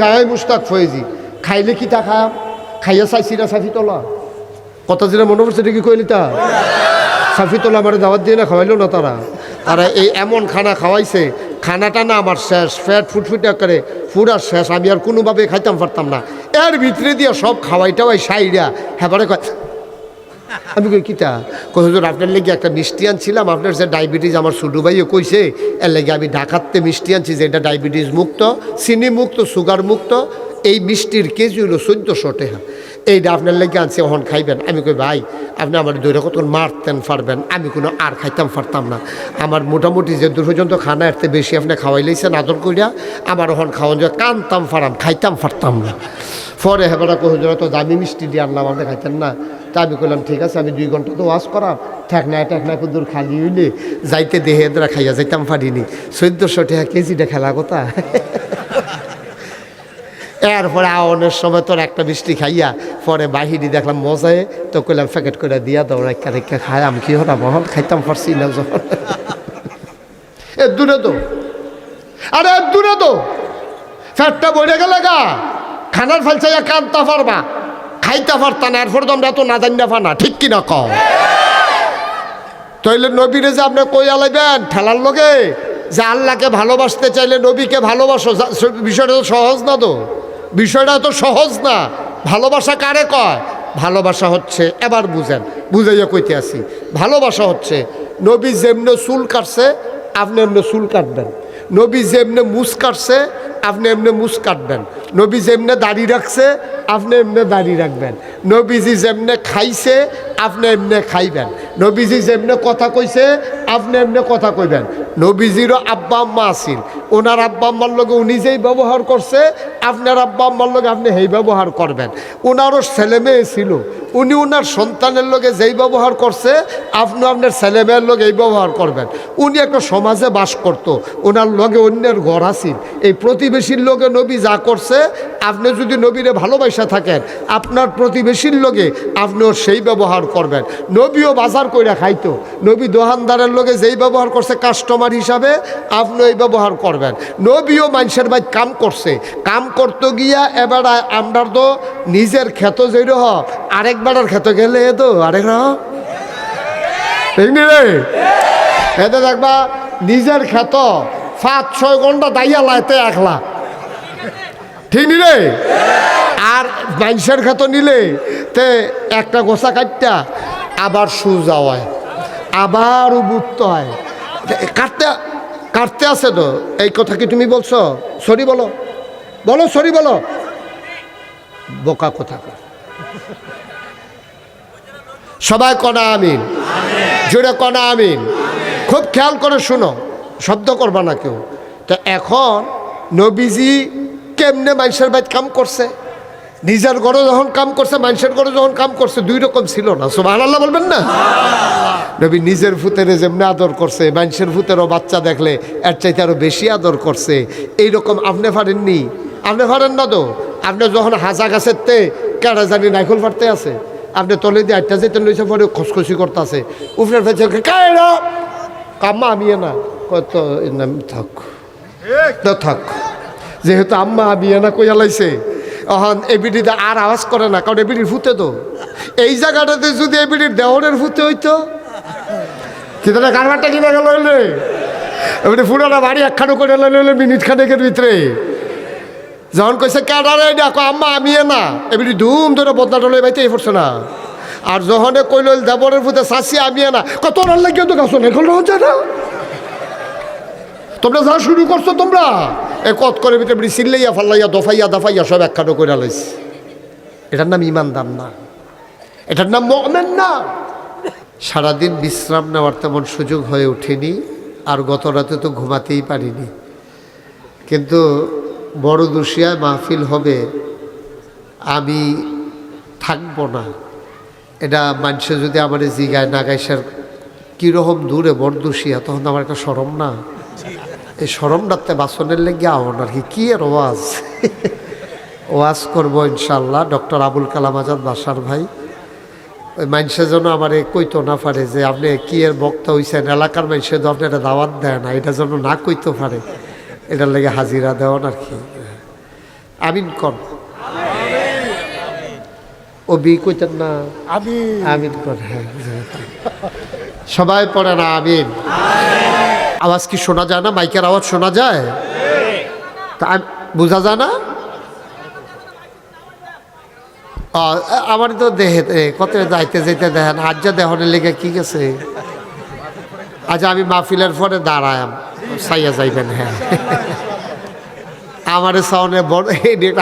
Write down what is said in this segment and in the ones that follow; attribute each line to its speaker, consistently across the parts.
Speaker 1: গায়ে মুস্তাক ফয়েজি। খাইলে কি তা খাম? খাইয়া চাইছি না সাফি তোলা কথা যে মনে পড়ছে এটা কি কইলি তা? সাফি তোলা আমার দাওয়াত দিয়ে না খাওয়াইলো না তারা? তারা এই এমন খানা খাওয়াইছে, খানাটা না আমার শেষ, ফ্যাট ফুটফুটে করে ফুড আর শেষ, আমি আর কোনোভাবে খাইতাম পারতাম না। এর ভিতরে দিয়ে সব খাওয়াইটাওয়াই সাইরা। হ্যাঁ আমি কই, কিতা? হুজুর, আপনার লেগে একটা মিষ্টি আনছিলাম। আপনার যে ডায়াবেটিস আমার ছোটো ভাইও কইছে, এর লেগে আমি ঢাকাতে মিষ্টি আনছি যে এটা ডায়াবেটিস মুক্ত, চিনি মুক্ত সুগার মুক্ত, এই মিষ্টির কেজি হলো চোদ্দোশো টাকা। এইটা আপনার লেগে আনছে, ওহন খাইবেন। আমি কই, ভাই, আপনি আমার দৈরা কত মারতেন পারবেন আমি কোনো আর খাইতাম পারতাম না। আমার মোটামুটি যে দূর পর্যন্ত খানা, এর থেকে বেশি আপনি খাওয়াই লাইছেন, আদর করিয়া আমার ওহন খাওয়ান যে কানতাম, ফারাম, খাইতাম পারতাম না। পরে হেবারা কহুজুর তো দামি মিষ্টি দিয়ে আনলাম, আপনি খাইতেন না। তা আমি কইলাম, ঠিক আছে, আমি দুই ঘণ্টা তো ওয়াশ করাম। ঠেকনায় ঠেকনায় কুদুর খালি হইলে যাইতে দেহে, এদরা খাইয়া যাইতাম পারিনি। চোদ্দশো টাকা কেজিটা খেলা কথা? এরপরে আওয়ানোর সময় তোর একটা মিষ্টি খাইয়া পরে বাহিরি দেখলাম মজায় তো কইলাম, প্যাকেট করে দিয়া দাও রেখা খাই আমি কি হরা বহল খাইতাম, পারছি না যখন এ, দূরে তো আরে দূরে তো ফ্যাটটা বইরে গেলে গা, খানার ফেলছাইয়া কানতা পারবা, খাইতে পারতা না, এরপর তোমরা তো না জানি না ঠিক কিনা কও? তইলে নবীরে যে আপনি কই আলাইবেন ঠেলার লগে, যে আল্লাহকে ভালোবাসতে চাইলে নবীকে ভালোবাসো বিষয়টা তো সহজ না তো? বিষয়টা তো সহজ না। ভালোবাসা কারে কয়? ভালোবাসা হচ্ছে, এবার বুঝেন, বুঝাইয়া কইতে আসি ভালোবাসা হচ্ছে, নবী যেমনে চুল কাটছে, আপনি এমনি চুল কাটবেন। নবী যেমনে মুস কাটছে, আপনি এমনি মুস কাটবেন। নবী যেমনে দাড়ি রাখছে, আপনি এমনি দাড়ি রাখবেন। নবীজি যেমনে খাইছে, আপনি এমনি খাইবেন। নবীজি যেমনে কথা কইছে আপনি এমনি কথা কইবেন। নবীজিরও আব্বা আম্মা আসিল ওনার আব্বা আম্মার লগে উনি যেই ব্যবহার করছে, আপনার আব্বা আম্মার লগে আপনি সেই ব্যবহার করবেন। ওনারও ছেলে মেয়ে ছিল। উনি ওনার সন্তানের লগে যেই ব্যবহার করছে, আপনি আপনার ছেলে মেয়ের লগে এই ব্যবহার করবেন। উনি একটা সমাজে বাস করত। ওনার লগে অন্যের ঘর আসিল এই প্রতিবেশীর লগে নবী যা করছে, আপনি যদি নবীরে ভালোবাসা থাকেন, আপনার প্রতিবেশীর লগে আপনিও সেই ব্যবহার করবেন। নবীও বাজার কইরা খাইতো। নবী দোকানদারের লগে যেই ব্যবহার করছে কাস্টমার হিসাবে, আপনি ওই ব্যবহার করবেন। নবীও মানুষের ভাই কাম করছে। কাম করতে গিয়া এবার আমরা তো নিজের ক্ষেত যেই রহ আরেক বেড়ার ক্ষেত গেলে এ তো, আরেক রহ ঠিক নি রে। এতে দেখবা, নিজের ক্ষেত পাঁচ, ছয় ঘণ্টা দাইয়া লাইতে একলা। ঠিক নি রে? আর মানুষের ক্ষেত নিলে তে একটা গোসা কাটটা, আবার সুজা হয় আবার উবুত্ত হয়। কাটতে কাটতে আছে তো, এই কথা কি তুমি বলছো? সরি বলো। বলো, সরি বলো। বোকা কথা সবাই কনা আমিন। জোরে কনা আমিন। খুব খেয়াল করে শুনো, শব্দ করবা না কেউ। তো এখন নবীজি কেমনে মানুষের বাইত কাম করছে? নিজের গড়ে যখন কাম করছে মানুষের গড়ে যখন কাম করছে দুই রকম ছিল না। সুবাহ আল্লাহ বলবেন না? নবী নিজের ভূতের যেমনি আদর করছে মানুষের ভূতেরও বাচ্চা দেখলে এর চাইতে আরও বেশি আদর করছে। এইরকম আপনি পারেননি আপনি পারেন না তো? আপনি যখন হাঁচা গাছের তে কেডা জানি নাইকল ফাটতে আছে আপনি তলে দিয়ে আটটা যেতে লইছে পরে খসখসি করতে আছে উফরে ফেলছে কায়রা কাম্মা আমি না। কত থাক। থাক। যেহেতু আম্মা আমি না কইয়া লাইছে এখন এবিডিতে আর আওয়াজ করে না, কারণ এবিডির ফুতে তো। এই জায়গাটাতে যদি এবিডির দেওয়ারের ফুতে হইতো কিন্তু কারবারটা কিনে গেল হইলে? এবারে পুরোটা বাড়ি একখানো করে লইলে মিনিট খানেকের ভিতরে। যখন কইছে, ক্যাডারে দেখো আম্মা, আমি না। এবারে ধুম ধরে বদনা টলে বাইতে এই পড়ছে না। আর যখনে কইল, দেবরের ফুতে শাসি আমি না। কত রান লাগিয়ে তো গাছ এখন না? তোমরা যা শুরু করছ, তোমরা। এ কত করে ভিতরে সিল্লাইয়া, ফাল্লাইয়া, দফাইয়া দফাইয়া, সব একখানো করে লাইছে। এটার নাম ইমানদার না। এটার নাম মমেন না। সারাদিন বিশ্রাম নেওয়ার তেমন সুযোগ হয়ে ওঠেনি আর গত রাতে তো ঘুমাতেই পারিনি। কিন্তু বড় দুশিয়ায় মাহফিল হবে, আমি থাকব না। এটা মানুষে যদি আমার জিগায় না গাইসার কীরকম দূরে বরদুশিয়া তখন আমার একটা সরম না। এই সরমটাতে বাসনের লেগে আহন আর কি কী এর ওয়াজ? ওয়াজ করব ইনশাল্লাহ ডক্টর আবুল কালাম আজাদ বাসার ভাই। ওই মানুষে যেন আমার কইতো না পারে যে আপনি কি এর বক্তা হইছেন এলাকার মানুষে তো আপনি এটা দাওয়াত দেয় না এটা যেন না কইতে পারে এটার লেগে হাজিরা দেওয়ান আর কি। আমিন কর ও বি কইতেন না?
Speaker 2: আমি
Speaker 1: আমিন কর হ্যাঁ সবাই পড়ে না আমিন। আওয়াজ কি শোনা যায় না? মাইকের আওয়াজ শোনা যায়? বোঝা যায় না? আমার তো দেহে কত যাইতে যাইতে দেখেন, আজ যা দেহনের লেগে কি গেছে? আজ আমি মাহফিলের পরে দাঁড়ায়াম সাইয়া যাইবেন হ্যাঁ। আমার সাউনে বড়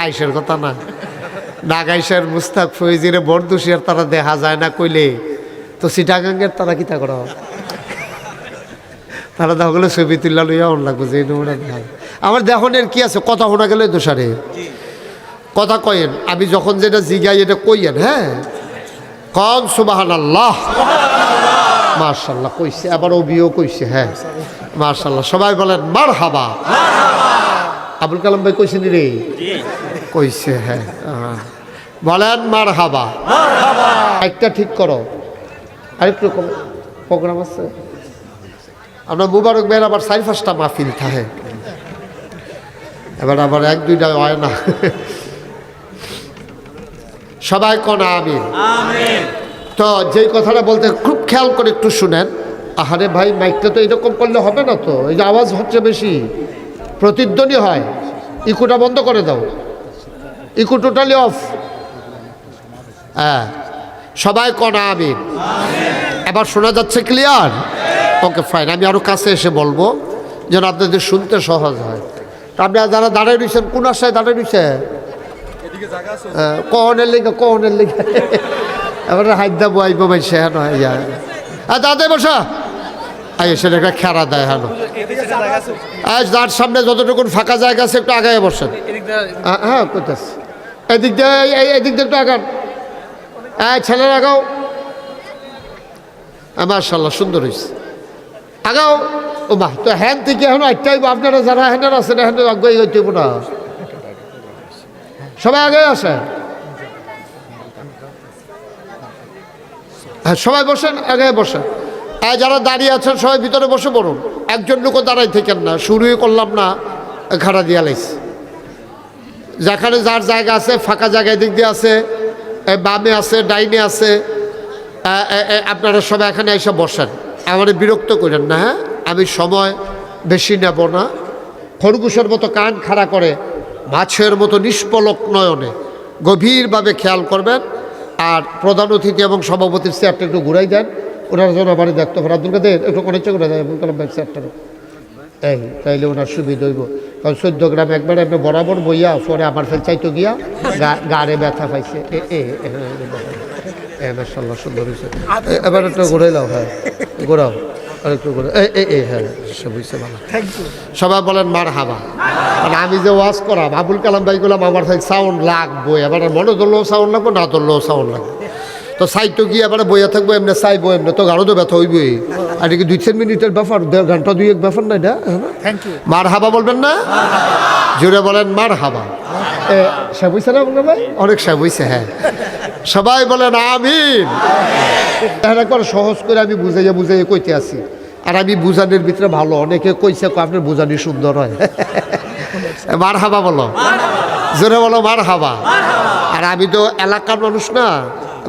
Speaker 1: আইসের কথা না। নাগাইশের মুস্তাক ফৈজিরে বরদুশিয়ার তারা দেখা যায় না কইলে। তো সিটাগাঙ্গের তারা কিতা করা তারা দেখা গেলে ছবি তুললা লইয়া অন লাগবে যে যায়। আমার দেখনের কি আছে কথা শোনা গেলে দোষারে। কথা কয়েন আমি যখন যেটা জিগাই এটা কইয়েন হ্যাঁ? কন সুবাহান আল্লাহ মার্শাল্লাহ কইছে আবার অবিও কইছে হ্যাঁ। মার্শাল্লাহ সবাই বলেন মার হাবা আবুল কালাম ভাই কইছেন রে? কইছে হ্যাঁ বলেন মার হাবা একটা ঠিক করো। আরেকটু প্রোগ্রাম আছে? আমরা মুবারক ভাইয়ের আবার চারি পাঁচটা মাহফিল থাকে। এবার আবার এক দুইটা হয় না। সবাই কনা আমিন? তো যেই কথাটা বলতে খুব খেয়াল করে একটু শুনেন। আহারে ভাই মাইকটা তো এরকম করলে হবে না তো। এই যে আওয়াজ হচ্ছে বেশি। প্রতিধ্বনি হয়। ইকুটা বন্ধ করে দাও। ইকু টোটালি অফ। হ্যাঁ। সবাই কনা আমিন। এবার শোনা যাচ্ছে ক্লিয়ার? ওকে ফাইন আমি আরও কাছে এসে বলব যেন আপনাদের শুনতে সহজ হয়। তা আপনারা যারা দাঁড়িয়ে রয়েছেন কোন আশায় দাঁড়িয়ে রয়েছে? কহনের লিগে কহনের লিগে। এবার হাইদা বইব মাইছে হ্যাঁ নয় ইয়া আর দাদা বসা। আই সেটা একটা খেরা দেয় হ্যাঁ আজ যার সামনে যতটুকু ফাঁকা জায়গা আছে একটু আগায় বসেন। হ্যাঁ, হ্যাঁ কোথাস এদিক দিয়ে এই- এই- এদিক দিয়ে একটু আগান। হ্যাঁ ছেলের আগাও। মার্শাল্লাহ সুন্দর হয়েছে আগাও। ও মা, তো হ্যান থেকে এখন একটাই আপনারা যারা হ্যান্ডার আছেন হ্যান্ড আগাই হইতে না। সবাই আগে আসে হ্যাঁ সবাই বসেন আগে বসেন। হ্যাঁ যারা দাঁড়িয়ে আছেন, সবাই ভিতরে বসে পড়ুন। একজন লোকও দাঁড়াই থেকেন না, শুরুই করলাম না খাড়া দিয়া লাইছি। যেখানে যার জায়গা আছে, ফাঁকা জায়গায় দিক দিয়ে আছে বামে আছে, ডাইনে আছে আপনারা সবাই এখানে এসে বসেন। আমার বিরক্ত করেন না হ্যাঁ? আমি সময় বেশি নেব না। খরগোশের মতো কান খাড়া করে, মাছের মতো নিষ্পলক নয়নে গভীরভাবে খেয়াল করবেন। আর প্রধান অতিথি এবং সভাপতির চেয়ারটা একটু ঘুরাই দেন। ওনার জন্য আমার দেখতে পারেন আব্দুল কাদের, একটু অনেক করে দেয় আব্দুল কালাম চেয়ারটা এই, তাইলে ওনার সুবিধা হইব। কারণ চোদ্দ গ্রাম একবার এমনি বরাবর বইয়া পরে আমার ফেল চাইতো গিয়া গাড়ে ব্যথা পাইছে। এ এ মাশাল্লাহ সুন্দর হয়েছে এবার একটু ঘুরে দাও হ্যাঁ। ঘোরাও আর একটু ঘুরে এ এ এ হ্যাঁ বুঝছে ভালো। সবাই বলেন মার হাবা মানে আমি যে ওয়াজ করাম আবুল কালাম ভাই গুলাম আমার সাথে সাউন্ড লাগবো এবার মনে ধরলেও সাউন্ড লাগবো না ধরলেও সাউন্ড লাগবে। তো সাইটো গিয়ে এবার বইয়া থাকব এমনি চাইব এমনি তো গাড়ো তো ব্যথা হইবই। আর কি দুই তিন মিনিটের ব্যাপার দেড় ঘণ্টা দুই এক ব্যাপার নাই না?
Speaker 2: থ্যাংক
Speaker 1: মার হাবা বলবেন না? জোরে বলেন মার হাবা এ সে বুঝছে না ভাই? অনেক সে বুঝছে হ্যাঁ। সবাই বলেন আমিন। হ্যাঁ একবার সহজ করে আমি বুঝাইয়া বুঝাইয়া কইতে আছি। আর আমি বুঝানির ভিতরে ভালো অনেকে কইছে আপনার বুঝানি সুন্দর হয়। মার হাবা বলো। জোরে বলো মার হাবা আর আমি তো এলাকার মানুষ না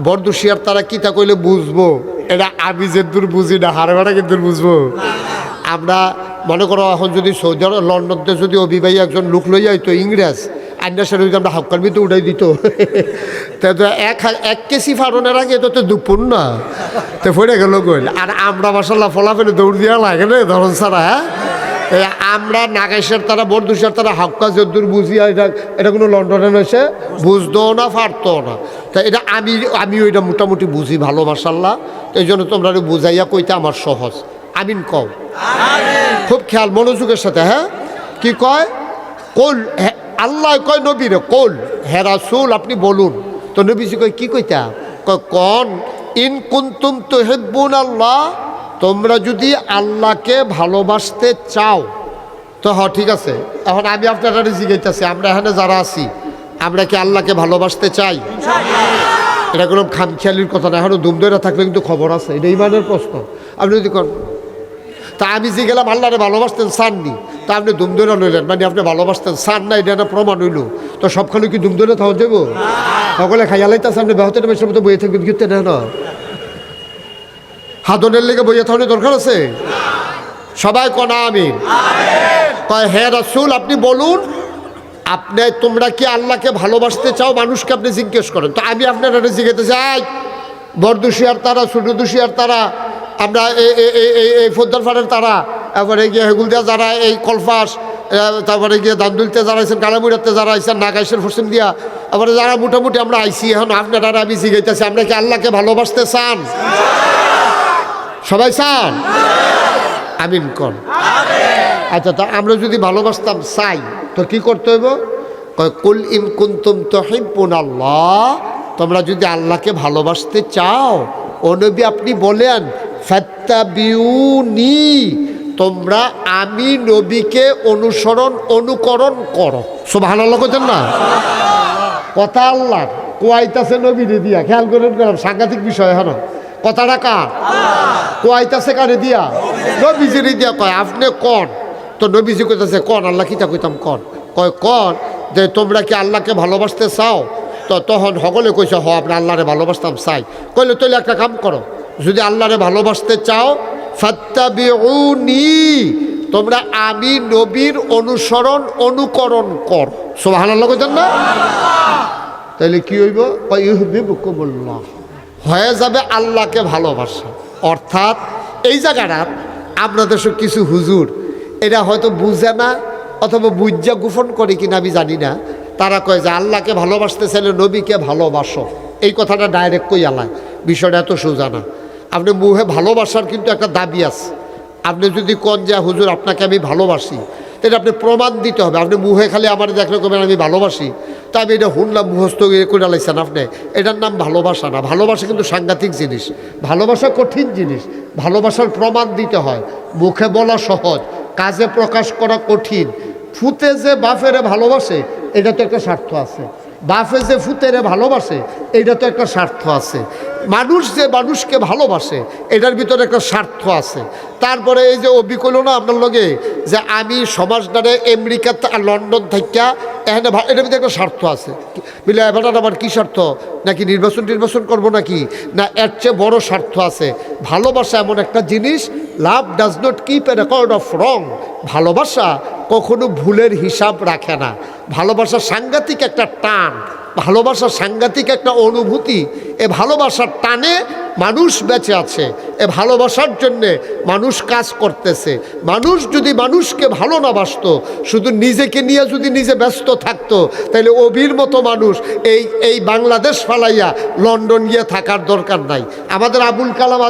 Speaker 1: বরদুশিয়ার তারা কিতা কইলে বুঝব? এটা আমি যে দূর বুঝি না হারে ভাড়া কিন্তু বুঝব। আমরা মনে করো এখন যদি সৌদি আরব লন্ডনতে যদি অভিবাহী একজন লোক লই যাইতো ইংরেজ সেটা যদি আমরা হাক্কার ভিতরে উঠাই দিত। তা তো এক এক কেসি ফারনের আগে তো তো দুপুর না। তো ফেরে গেল গইল আর আমরা মশাল্লা ফলাফেলে দৌড় দিয়া লাগে না ধরন ছাড়া হ্যাঁ? আমরা নাগাইশের তারা বরদুশের তারা হাক্কা যদ্দুর বুঝিয়া এটা এটা কোনো লন্ডনে নয়েছে বুঝতো না পারতো না। তা এটা আমি আমি ওইটা মোটামুটি বুঝি ভালো মাসাল্লাহ তো এই জন্য তোমরা বুঝাইয়া কইতে আমার সহজ। আমিন কও। খুব খেয়াল মনোযোগের সাথে হ্যাঁ? কি কয়? কোল আল্লাহ কয় নবীরে কোল হে রাসূল আপনি বলুন। তো নবীজি কয় কি কইতা? কয় কন ইন কুন্তুম তো হেব্বুন আল্লাহ তোমরা যদি আল্লাহকে ভালোবাসতে চাও। তো হ ঠিক আছে। এখন আমি আপনারা জিজ্ঞাসা আমরা এখানে যারা আছি আমরা কি আল্লাহকে ভালোবাসতে চাই? এটা কোনো খামখেয়ালির কথা না এখনও দুম ধরে থাকলে কিন্তু খবর আছে এটা ইমানের প্রশ্ন। আপনি যদি কন তা আমি যে গেলাম আল্লাহরে ভালোবাসতেন চাননি। তা আপনি দুমদুরা লইলেন মানে আপনি ভালোবাসতেন সার না, এটা প্রমাণ হইল। তো সব খালি কি দুমদুরা থাকা যাব সকলে খাইয়া লাইতেছে, আপনি বেহতের বেশির মতো বইয়ে থাকবেন কিন্তু না হাদনের লেগে বইয়ে থাকার দরকার আছে? সবাই কনা আমিন। কয় হ্যাঁ রাসুল, আপনি বলুন, আপনি, তোমরা কি আল্লাহকে ভালোবাসতে চাও? মানুষকে আপনি জিজ্ঞেস করেন। তো আমি আপনারা জিজ্ঞেতে চাই বরদুষি আর তারা, ছোটদুষি আর তারা, আমরা এই ফোদ্দার ফাড়ের তারা তারপরে গিয়ে হেগুলদিয়া যারা এই কলফাস তারপরে গিয়ে দান্দুলতে যারা আইসেন কালামুড়াতে যারা আইসেন নাগাইশের হোসেন দিয়া তারপরে যারা মোটামুটি আমরা আইসি এখন আপনারা আমি জিজ্ঞাইতেছি আমরা কি আল্লাহকে ভালোবাসতে চান? সবাই চান? আমিন কর আচ্ছা তা আমরা যদি ভালোবাসতাম, চাই, তো কি করতে হইব? কুল ইন কুন্তুম তহিব্বুন আল্লাহ তোমরা যদি আল্লাহকে ভালোবাসতে চাও, ও আপনি বলেন, ফাত্তাবিউনি তোমরা আমি নবীকে অনুসরণ, অনুকরণ করো। সব ভালো করছেন না? কথা আল্লাহ, কোয়াইতাছে নবী দিয়া। খেয়াল করেন সাংঘাতিক বিষয় হ্যাঁ কথাটা কার? কোয়াইতাছে কারে দিয়া? নবীজিরি দিয়া কয়, আপনি কন? তো নবীজি কইতাছে, কন? আল্লাহ কিতা কইতাম, কন? কয়, কন? যে তোমরা কি আল্লাহকে ভালোবাসতে চাও? তো তখন সকলে কইছে, হ, আপনি আল্লাহরে ভালোবাসতাম, চাই। কইলে তৈলে একটা কাম করো, যদি আল্লাহরে ভালোবাসতে চাও ফাত্তাবিউনি, তোমরা আমি নবীর অনুসরণ অনুকরণ কর। সুবহানাল্লাহ কইতেন না? তাহলে কি হইব? ইহবিবুকুমুল্লাহ হয়ে যাবে আল্লাহকে ভালোবাসা। অর্থাৎ এই জায়গাটা আপনাদের সব কিছু হুজুর। এটা হয়তো বুঝে না অথবা বুঝা গোপন করে কিনা আমি জানি না। তারা কয় যে আল্লাহকে ভালোবাসতে চাইলে নবীকে ভালোবাসো। এই কথাটা ডাইরেক্ট কই আলায় বিষয়টা এত সোজা না। আপনি মুহে ভালোবাসার কিন্তু একটা দাবি আছে। আপনি যদি কন যে হুজুর, আপনাকে আমি ভালোবাসি। তাহলে আপনি প্রমাণ দিতে হবে। আপনি মুহে খালি আমার দেখলে কবেন আমি ভালোবাসি, তা আমি এটা শুনলাম মুহস্ত করে লাইছেন আপনি। এটার নাম ভালোবাসা না। ভালোবাসা কিন্তু সাংঘাতিক জিনিস। ভালোবাসা কঠিন জিনিস। ভালোবাসার প্রমাণ দিতে হয়। মুখে বলা সহজ। কাজে প্রকাশ করা কঠিন। ফুতে যে বাফেরে ভালোবাসে, এটা তো একটা স্বার্থ আছে। বাফে যে ফুতেরে ভালোবাসে এটা তো একটা স্বার্থ আছে। মানুষ যে মানুষকে ভালোবাসে, এটার ভিতরে একটা স্বার্থ আছে। তারপরে এই যে অবিকল না আপনার লগে, যে আমি সমাজদারে আমেরিকা আর লন্ডন থেকে এখানে এটার ভিতরে একটা স্বার্থ আছে। বলে এবার আমার কী স্বার্থ? নাকি নির্বাচন নির্বাচন করব নাকি? না, এর চেয়ে বড় স্বার্থ আছে। ভালোবাসা এমন একটা জিনিস, love does not keep a record of wrong ভালোবাসা কখনো ভুলের হিসাব রাখে না। ভালোবাসা সাংঘাতিক একটা টান, ভালোবাসার সাংঘাতিক একটা অনুভূতি, এ ভালোবাসার টানে মানুষ বেঁচে আছে, এ ভালোবাসার জন্যে মানুষ কাজ করতেছে। মানুষ যদি মানুষকে ভালো না বাসতো, শুধু নিজেকে নিয়ে যদি নিজে ব্যস্ত থাকতো তাহলে অভির মতো মানুষ এই এই বাংলাদেশ ফালাইয়া লন্ডন গিয়ে থাকার দরকার নাই। আমাদের আবুল কালাম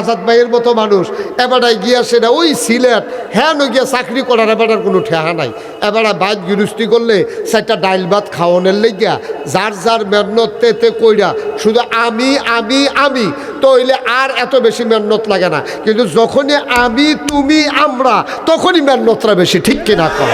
Speaker 1: আজাদ ভাইয়ের মতো মানুষ এবারায় গিয়া সেটা ওই সিলেট হ্যাঁ গিয়া চাকরি করার এবারের কোনো ঠেহা নাই। এবারে বাইক গৃহস্থি করলে সেটা ডাইল ভাত খাওয়ানোর লেগিয়া যার যার মেহনত তেতে কইরা শুধু আমি আমি আমি তো হইলে আর এত বেশি মেহনত লাগে না। কিন্তু যখনই আমি, তুমি, আমরা, তখনই মেহনতটা বেশি, ঠিক কিনা কর